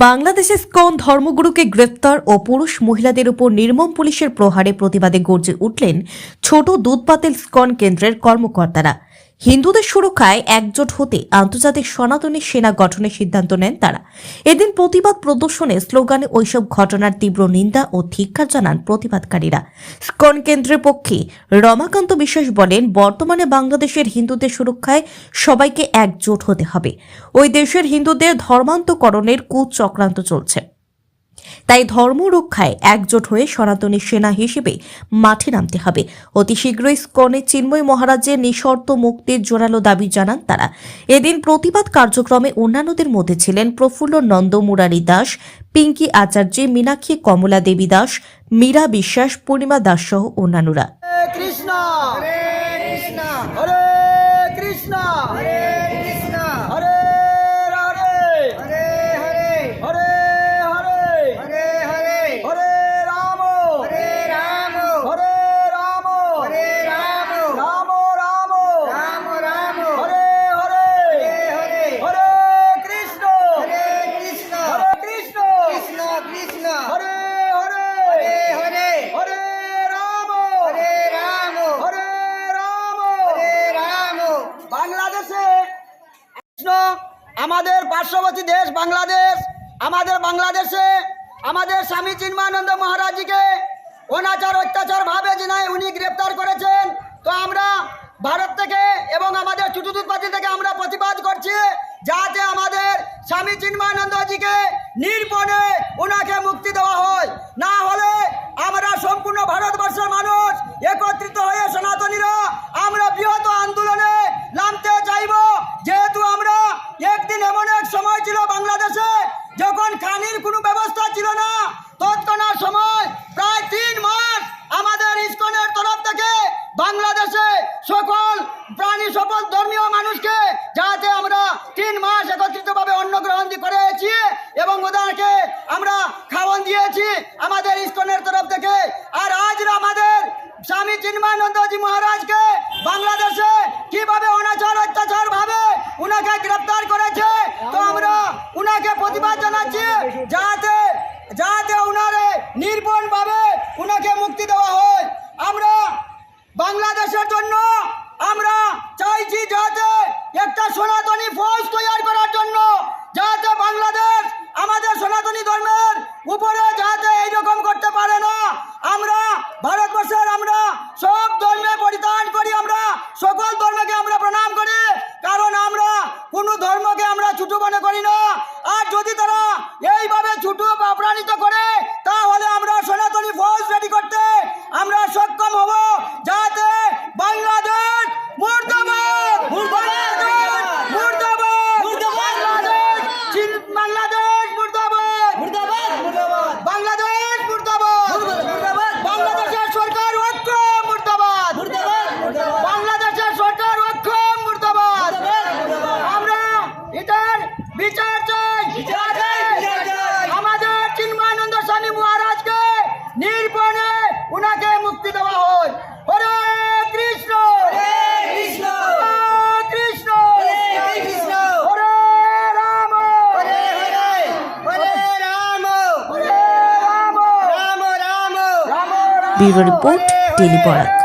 বাংলাদেশে স্কন ধর্মগুরুকে গ্রেফতার ও পুরুষ মহিলাদের উপর নির্মম পুলিশের প্রহারে প্রতিবাদে গর্জে উঠলেন ছোট দুধপাতিল স্কন কেন্দ্রের কর্মকর্তারা। হিন্দুদের সুরক্ষায় একজোট হতে আন্তর্জাতিক সনাতনী সেনা গঠনের সিদ্ধান্ত নেন তারা। এদিন প্রতিবাদ প্রদর্শনে স্লোগানে ওইসব ঘটনার তীব্র নিন্দা ও ধিক্কার জানান প্রতিবাদকারীরা। স্কন কেন্দ্রের পক্ষে? রমাকান্ত বিশ্বাস বলেন, বর্তমানে বাংলাদেশের হিন্দুদের সুরক্ষায় সবাইকে একজোট হতে হবে। ওই দেশের হিন্দুদের ধর্মান্তকরণের কুচক্রান্ত চলছে। তাই ধর্ম রক্ষায় একজোট হয়ে সনাতনী সেনা হিসেবে মাঠে নামতে হবে। অতি শীঘ্রই স্কনে চিন্ময় মহারাজের নিঃশর্ত মুক্তির জোরালো দাবি জানান তারা। এদিন প্রতিবাদ কার্যক্রমে অন্যান্যদের মধ্যে ছিলেন প্রফুল্ল নন্দ মুরারি দাস, পিঙ্কি আচার্য, মীনাক্ষী কমলা দেবী দাস, মীরা বিশ্বাস, পূর্ণিমা দাস সহ অন্যান্যরা। কৃষ্ণ! কৃষ্ণ! আমাদের পার্শ্ববর্তী দেশ বাংলাদেশ, আমাদের বাংলাদেশে আমাদের স্বামী চিন্মানন্দ মহারাজজিকে অনাচার, অত্যাচার ভাবে যিনি উনি গ্রেপ্তার করেছেন, তো আমরা ভারত থেকে এবং আমাদের চুটুদুৎপাতি থেকে আমরা প্রতিবাদ করছি যাতে আমাদের স্বামী চিন্মানন্দজিকে নির্পণে ওনাকে মুক্তি দেওয়া হয়। না হলে আমরা খানির কোনো ব্যবস্থা ছিল না। তৎক্ষণাৎ সময়, প্রায় তিন মাস আমাদের ইস্কনের তরফ থেকে বাংলাদেশে সকল প্রাণী সকল ধর্মীয় মানুষকে যাতে আমরা তিন মাস একত্রিতভাবে অন্ন গ্রহণ করেছি এবং ওদেরকে আমরা খাওয়ান দিয়েছি আমাদের ইস্কনের তরফ থেকে। আর আজ আমাদের স্বামী চিন্ময়ানন্দজি মহারাজকে ব্যুরো রিপোর্ট টেলিপরাগ